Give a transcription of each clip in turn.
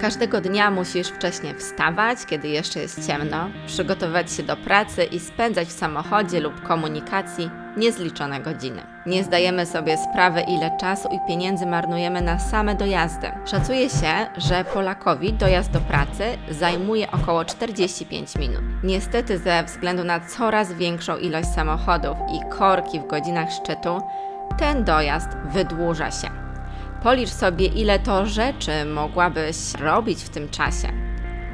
Każdego dnia musisz wcześniej wstawać, kiedy jeszcze jest ciemno, przygotowywać się do pracy i spędzać w samochodzie lub komunikacji niezliczone godziny. Nie zdajemy sobie sprawy, ile czasu i pieniędzy marnujemy na same dojazdy. Szacuje się, że Polakowi dojazd do pracy zajmuje około 45 minut. Niestety, ze względu na coraz większą ilość samochodów i korki w godzinach szczytu, ten dojazd wydłuża się. Policz sobie, ile to rzeczy mogłabyś robić w tym czasie.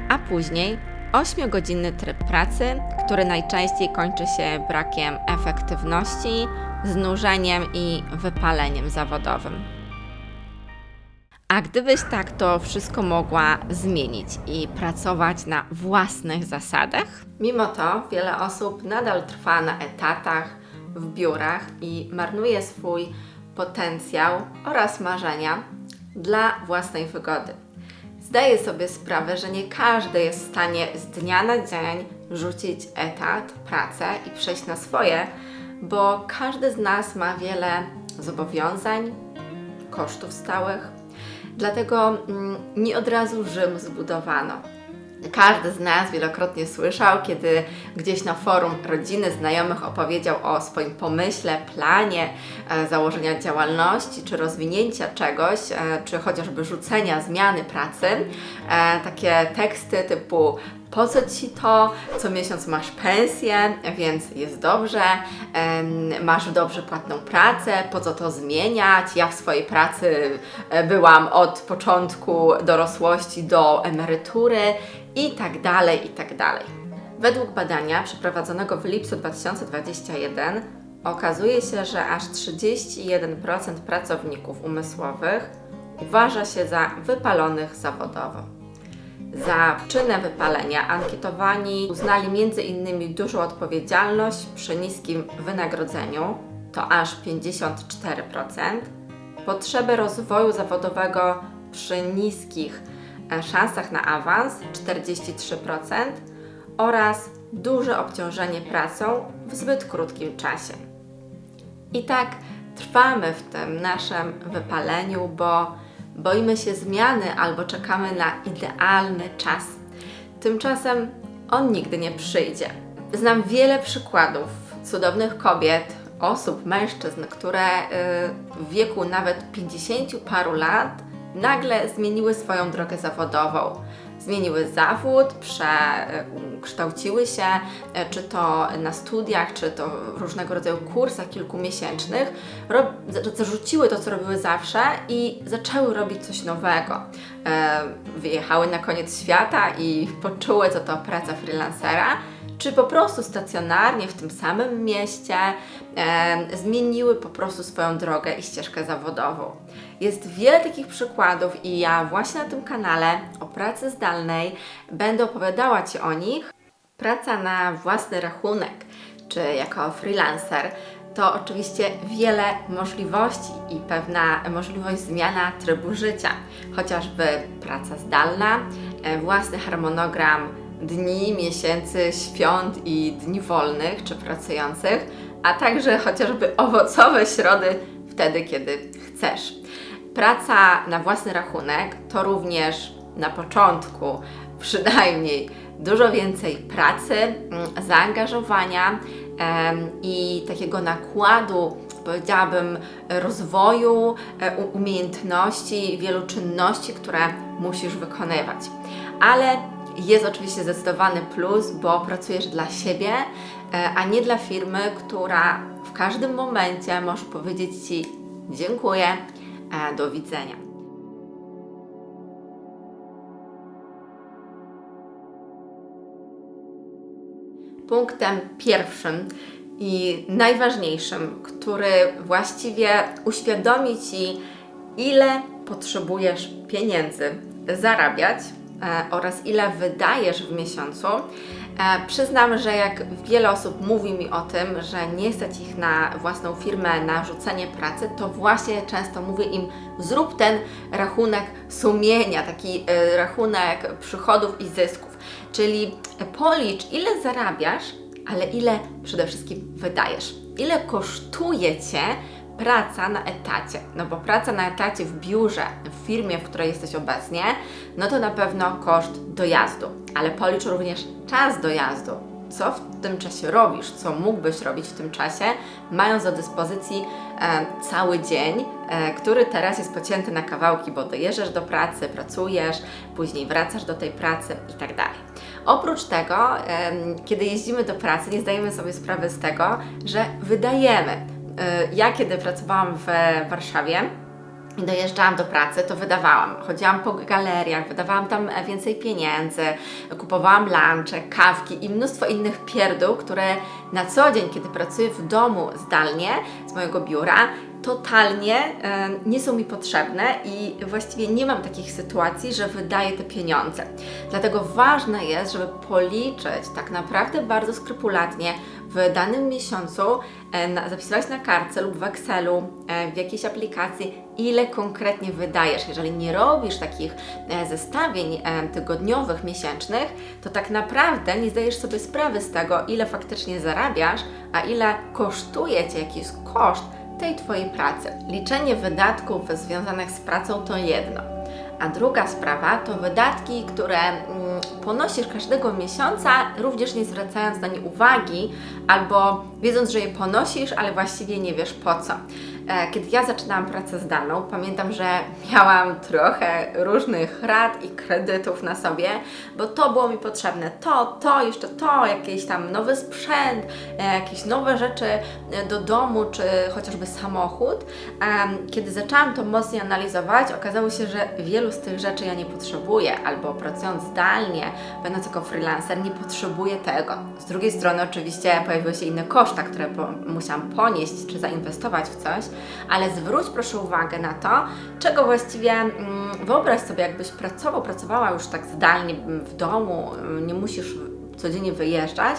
A później 8-godzinny tryb pracy, który najczęściej kończy się brakiem efektywności, znużeniem i wypaleniem zawodowym. A gdybyś tak to wszystko mogła zmienić i pracować na własnych zasadach? Mimo to wiele osób nadal trwa na etatach, w biurach i marnuje swój potencjał oraz marzenia dla własnej wygody. Zdaję sobie sprawę, że nie każdy jest w stanie z dnia na dzień rzucić etat, pracę i przejść na swoje, bo każdy z nas ma wiele zobowiązań, kosztów stałych. Dlatego mm, nie od razu Rzym zbudowano. Każdy z nas wielokrotnie słyszał, kiedy gdzieś na forum rodziny, znajomych opowiedział o swoim pomyśle, planie e, założenia działalności, czy rozwinięcia czegoś, e, czy chociażby rzucenia zmiany pracy. E, takie teksty typu po co ci to, co miesiąc masz pensję, więc jest dobrze, masz dobrze płatną pracę, po co to zmieniać? Ja w swojej pracy byłam od początku dorosłości do emerytury i tak dalej, i tak dalej. Według badania przeprowadzonego w lipcu 2021 okazuje się, że aż 31% pracowników umysłowych uważa się za wypalonych zawodowo. Za czynne wypalenia ankietowani uznali m.in. dużą odpowiedzialność przy niskim wynagrodzeniu, to aż 54%, potrzebę rozwoju zawodowego przy niskich szansach na awans 43% oraz duże obciążenie pracą w zbyt krótkim czasie. I tak trwamy w tym naszym wypaleniu, bo boimy się zmiany albo czekamy na idealny czas. Tymczasem on nigdy nie przyjdzie. Znam wiele przykładów cudownych kobiet, osób, mężczyzn, które y, w wieku nawet 50 paru lat nagle zmieniły swoją drogę zawodową. Zmieniły zawód, przekształciły się, e, czy to na studiach, czy to w różnego rodzaju kursach kilkumiesięcznych, rob, zarzuciły to, co robiły zawsze i zaczęły robić coś nowego. E, wyjechały na koniec świata i poczuły, co to praca freelancera czy po prostu stacjonarnie w tym samym mieście e, zmieniły po prostu swoją drogę i ścieżkę zawodową. Jest wiele takich przykładów i ja właśnie na tym kanale o pracy zdalnej będę opowiadała Ci o nich. Praca na własny rachunek, czy jako freelancer, to oczywiście wiele możliwości i pewna możliwość zmiana trybu życia, chociażby praca zdalna, e, własny harmonogram dni, miesięcy, świąt i dni wolnych czy pracujących, a także chociażby owocowe środy wtedy, kiedy chcesz. Praca na własny rachunek to również na początku przynajmniej dużo więcej pracy, mm, zaangażowania i takiego nakładu, powiedziałabym, rozwoju, e, umiejętności, wielu czynności, które musisz wykonywać. Ale jest oczywiście zdecydowany plus, bo pracujesz dla siebie, e, a nie dla firmy, która w każdym momencie może powiedzieć Ci dziękuję, do widzenia. Punktem pierwszym i najważniejszym, który właściwie uświadomi Ci, ile potrzebujesz pieniędzy zarabiać, E, oraz ile wydajesz w miesiącu. E, przyznam, że jak wiele osób mówi mi o tym, że nie stać ich na własną firmę, na rzucenie pracy, to właśnie często mówię im, zrób ten rachunek sumienia, taki e, rachunek przychodów i zysków. Czyli policz, ile zarabiasz, ale ile przede wszystkim wydajesz. Ile kosztuje Cię praca na etacie. No bo praca na etacie w biurze, w firmie, w której jesteś obecnie, no to na pewno koszt dojazdu, ale policz również czas dojazdu. Co w tym czasie robisz, co mógłbyś robić w tym czasie, mając do dyspozycji e, cały dzień, e, który teraz jest pocięty na kawałki, bo dojeżdżasz do pracy, pracujesz, później wracasz do tej pracy i tak dalej. Oprócz tego, kiedy jeździmy do pracy, nie zdajemy sobie sprawy z tego, że wydajemy. E, Ja, kiedy pracowałam w Warszawie, i dojeżdżałam do pracy, to wydawałam. Chodziłam po galeriach, wydawałam tam e, więcej pieniędzy, kupowałam lunche, kawki i mnóstwo innych pierdół, które na co dzień, kiedy pracuję w domu zdalnie z mojego biura, totalnie e, nie są mi potrzebne i właściwie nie mam takich sytuacji, że wydaję te pieniądze. Dlatego ważne jest, żeby policzyć tak naprawdę bardzo skrupulatnie w danym miesiącu, e, zapisywać na kartce lub w Excelu, e, w jakiejś aplikacji, ile konkretnie wydajesz. Jeżeli nie robisz takich e, zestawień tygodniowych, miesięcznych, to tak naprawdę nie zdajesz sobie sprawy z tego, ile faktycznie zarabiasz, a ile kosztuje Cię, jaki jest koszt tej Twojej pracy. Liczenie wydatków związanych z pracą to jedno. A druga sprawa to wydatki, które mm, ponosisz każdego miesiąca, również nie zwracając na nie uwagi, albo wiedząc, że je ponosisz, ale właściwie nie wiesz po co. E, Kiedy ja zaczynałam pracę zdalną, pamiętam, że miałam trochę różnych rad i kredytów na sobie, bo to było mi potrzebne. To, to, jeszcze to, jakiś tam nowy sprzęt, e, jakieś nowe rzeczy e, do domu, czy chociażby samochód. Kiedy zaczęłam to mocniej analizować, okazało się, że wielu z tych rzeczy ja nie potrzebuję, albo pracując zdalnie, będąc jako freelancer, nie potrzebuję tego. Z drugiej strony, oczywiście, pojawiły się inne koszta, które po, musiałam ponieść, czy zainwestować w coś, ale zwróć proszę uwagę na to, czego właściwie mm, wyobraź sobie, jakbyś pracował, pracowała już tak zdalnie w domu, mm, nie musisz codziennie wyjeżdżać,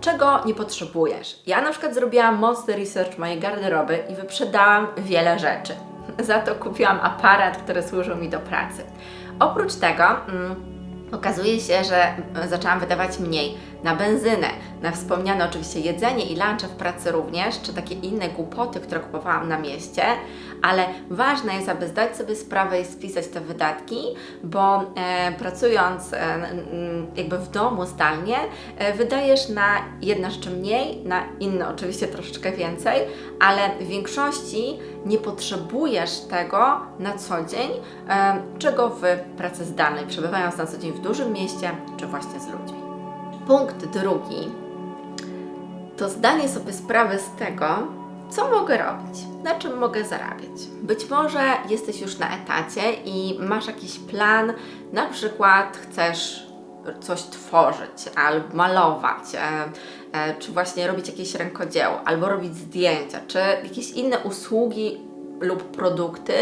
czego nie potrzebujesz. Ja na przykład zrobiłam mocny research mojej garderoby i wyprzedałam wiele rzeczy. Za to kupiłam aparat, który służył mi do pracy. Oprócz tego mm, okazuje się, że mm, zaczęłam wydawać mniej na benzynę, na wspomniane oczywiście jedzenie i lunche w pracy również, czy takie inne głupoty, które kupowałam na mieście, ale ważne jest, aby zdać sobie sprawę i spisać te wydatki, bo e, pracując e, jakby w domu zdalnie, e, wydajesz na jedne rzeczy mniej, na inne oczywiście troszeczkę więcej, ale w większości nie potrzebujesz tego na co dzień, e, czego w pracy zdalnej, przebywając na co dzień w dużym mieście, czy właśnie z ludźmi. Punkt drugi to zdanie sobie sprawy z tego, co mogę robić, na czym mogę zarabiać. Być może jesteś już na etacie i masz jakiś plan, na przykład chcesz coś tworzyć, albo malować, e, e, czy właśnie robić jakieś rękodzieło, albo robić zdjęcia, czy jakieś inne usługi lub produkty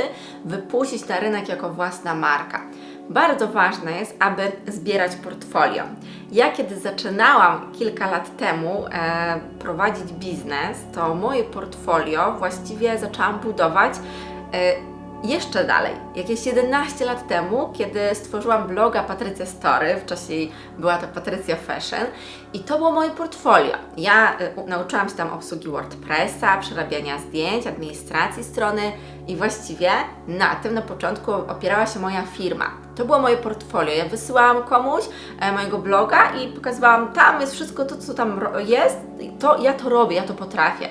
wypuścić na rynek jako własna marka. Bardzo ważne jest, aby zbierać portfolio. Ja kiedy zaczynałam kilka lat temu e, prowadzić biznes, to moje portfolio właściwie zaczęłam budować e, jeszcze dalej, jakieś 11 lat temu, kiedy stworzyłam bloga Patrycja Story, wcześniej była to Patrycja Fashion i to było moje portfolio. Ja y, nauczyłam się tam obsługi WordPressa, przerabiania zdjęć, administracji strony i właściwie na tym na początku opierała się moja firma. To było moje portfolio. Ja wysyłałam komuś e, mojego bloga i pokazywałam, tam jest wszystko to, co tam jest, to ja to robię, ja to potrafię.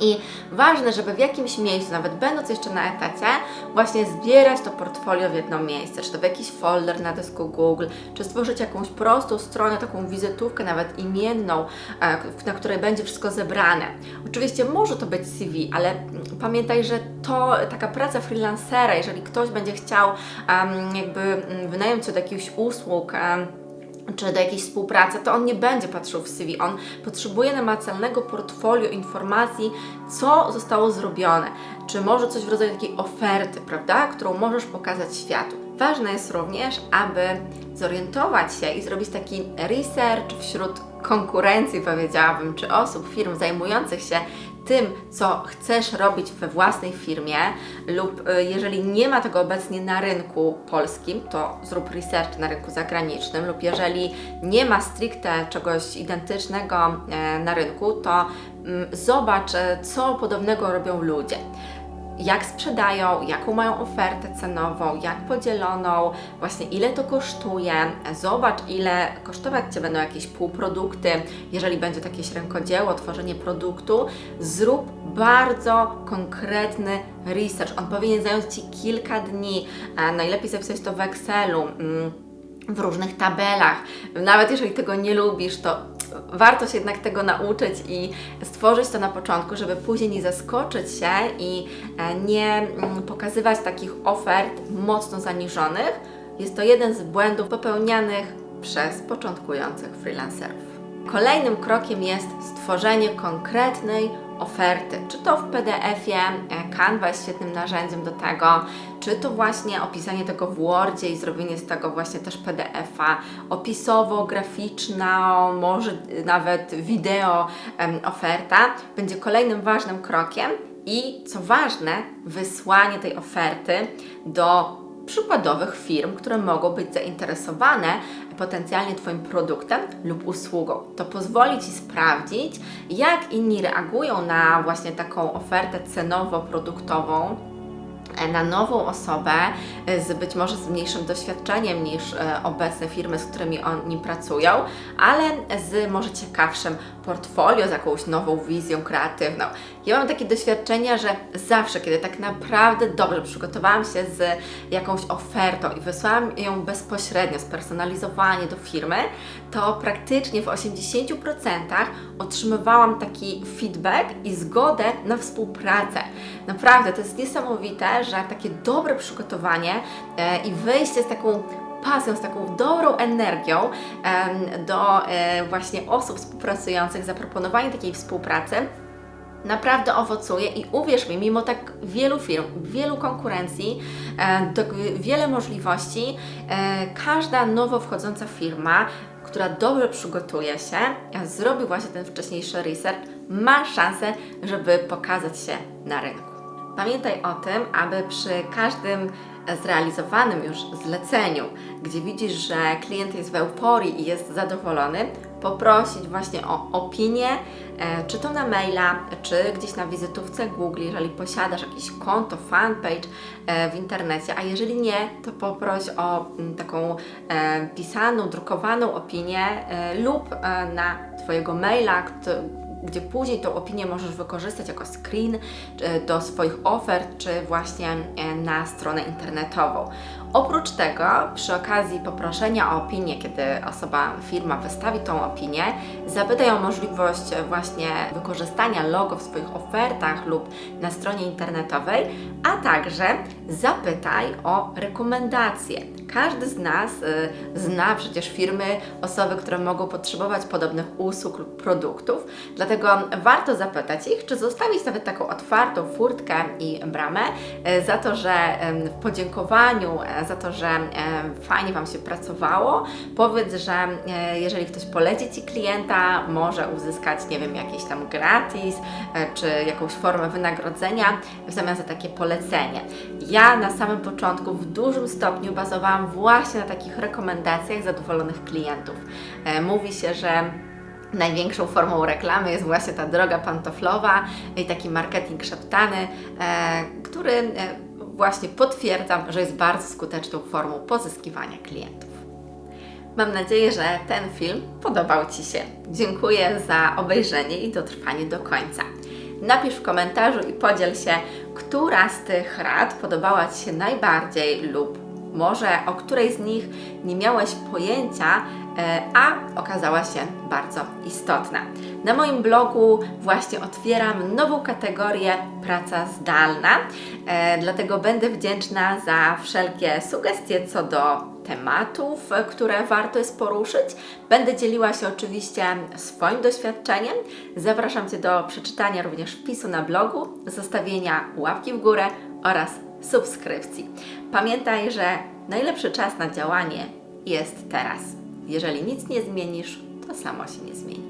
I ważne, żeby w jakimś miejscu, nawet będąc jeszcze na etacie, właśnie zbierać to portfolio w jedno miejsce, czy to w jakiś folder na dysku Google, czy stworzyć jakąś prostą stronę, taką wizytówkę, nawet imienną, e, na której będzie wszystko zebrane. Oczywiście może to być CV, ale mm, pamiętaj, że to taka praca freelancera, jeżeli ktoś będzie chciał em, jakby mm, wynająć się do jakichś usług, em, czy do jakiejś współpracy, to on nie będzie patrzył w CV. On potrzebuje namacalnego portfolio informacji, co zostało zrobione. Czy może coś w rodzaju takiej oferty, prawda, którą możesz pokazać światu. Ważne jest również, aby zorientować się i zrobić taki research wśród konkurencji, powiedziałabym, czy osób, firm zajmujących się tym, co chcesz robić we własnej firmie, lub y, jeżeli nie ma tego obecnie na rynku polskim, to zrób research na rynku zagranicznym, lub jeżeli nie ma stricte czegoś identycznego e, na rynku, to mm, zobacz, e, co podobnego robią ludzie jak sprzedają, jaką mają ofertę cenową, jak podzieloną, właśnie ile to kosztuje. Zobacz, ile kosztować Cię będą jakieś półprodukty, jeżeli będzie to jakieś rękodzieło, tworzenie produktu. Zrób bardzo konkretny research. On powinien zająć Ci kilka dni. A najlepiej zapisać to w Excelu. mm, w różnych tabelach. Nawet jeżeli tego nie lubisz, to warto się jednak tego nauczyć i stworzyć to na początku, żeby później nie zaskoczyć się i e, nie mm, pokazywać takich ofert mocno zaniżonych. Jest to jeden z błędów popełnianych przez początkujących freelancerów. Kolejnym krokiem jest stworzenie konkretnej oferty, czy to w PDF-ie, e, Canva jest świetnym narzędziem do tego, czy to właśnie opisanie tego w Wordzie i zrobienie z tego właśnie też PDF-a, opisowo, graficzna, może nawet wideo oferta, będzie kolejnym ważnym krokiem i co ważne, wysłanie tej oferty do przykładowych firm, które mogą być zainteresowane potencjalnie Twoim produktem lub usługą. To pozwoli Ci sprawdzić, jak inni reagują na właśnie taką ofertę cenowo-produktową e, na nową osobę e, z być może z mniejszym doświadczeniem niż e, obecne firmy, z którymi oni pracują, ale z może ciekawszym portfolio, z jakąś nową wizją kreatywną. Ja mam takie doświadczenia, że zawsze, kiedy tak naprawdę dobrze przygotowałam się z jakąś ofertą i wysłałam ją bezpośrednio, spersonalizowanie do firmy, to praktycznie w 80% otrzymywałam taki feedback i zgodę na współpracę. Naprawdę, to jest niesamowite, że takie dobre przygotowanie e, i wyjście z taką pasją, z taką dobrą energią do e, właśnie osób współpracujących, zaproponowanie takiej współpracy naprawdę owocuje i uwierz mi, mimo tak wielu firm, wielu konkurencji, tak wiele możliwości, e, każda nowo wchodząca firma, która dobrze przygotuje się, e, zrobi właśnie ten wcześniejszy research, ma szansę, żeby pokazać się na rynku. Pamiętaj o tym, aby przy każdym zrealizowanym już zleceniu, gdzie widzisz, że klient jest w euforii i jest zadowolony, poprosić właśnie o opinię, e, czy to na maila, czy gdzieś na wizytówce Google, jeżeli posiadasz jakieś konto, fanpage e, w internecie, a jeżeli nie, to poproś o mm, taką e, pisaną, drukowaną opinię lub na Twojego maila, gdzie później tą opinię możesz wykorzystać jako screen do swoich ofert, czy właśnie na stronę internetową. Oprócz tego, przy okazji poproszenia o opinię, kiedy osoba, firma wystawi tą opinię, zapytaj o możliwość właśnie wykorzystania logo w swoich ofertach lub na stronie internetowej, a także zapytaj o rekomendacje. Każdy z nas y, zna przecież firmy, osoby, które mogą potrzebować podobnych usług lub produktów, dlatego warto zapytać ich, czy zostawić nawet taką otwartą furtkę i bramę y, za to, że y, w podziękowaniu, y, za to, że y, fajnie Wam się pracowało, powiedz, że y, jeżeli ktoś poleci Ci klienta, może uzyskać, nie wiem, jakieś tam gratis, y, czy jakąś formę wynagrodzenia w zamian za takie polecenie. Ja na samym początku w dużym stopniu bazowałam właśnie na takich rekomendacjach zadowolonych klientów. E, Mówi się, że największą formą reklamy jest właśnie ta droga pantoflowa i taki marketing szeptany, e, który e, właśnie potwierdzam, że jest bardzo skuteczną formą pozyskiwania klientów. Mam nadzieję, że ten film podobał Ci się. Dziękuję za obejrzenie i dotrwanie do końca. Napisz w komentarzu i podziel się, która z tych rad podobała Ci się najbardziej lub może o której z nich nie miałeś pojęcia, a okazała się bardzo istotna. Na moim blogu właśnie otwieram nową kategorię praca zdalna, e, dlatego będę wdzięczna za wszelkie sugestie co do tematów, e, które warto jest poruszyć. Będę dzieliła się oczywiście swoim doświadczeniem. Zapraszam Cię do przeczytania również wpisu na blogu, zostawienia łapki w górę oraz subskrypcji. Pamiętaj, że najlepszy czas na działanie jest teraz. Jeżeli nic nie zmienisz, to samo się nie zmieni.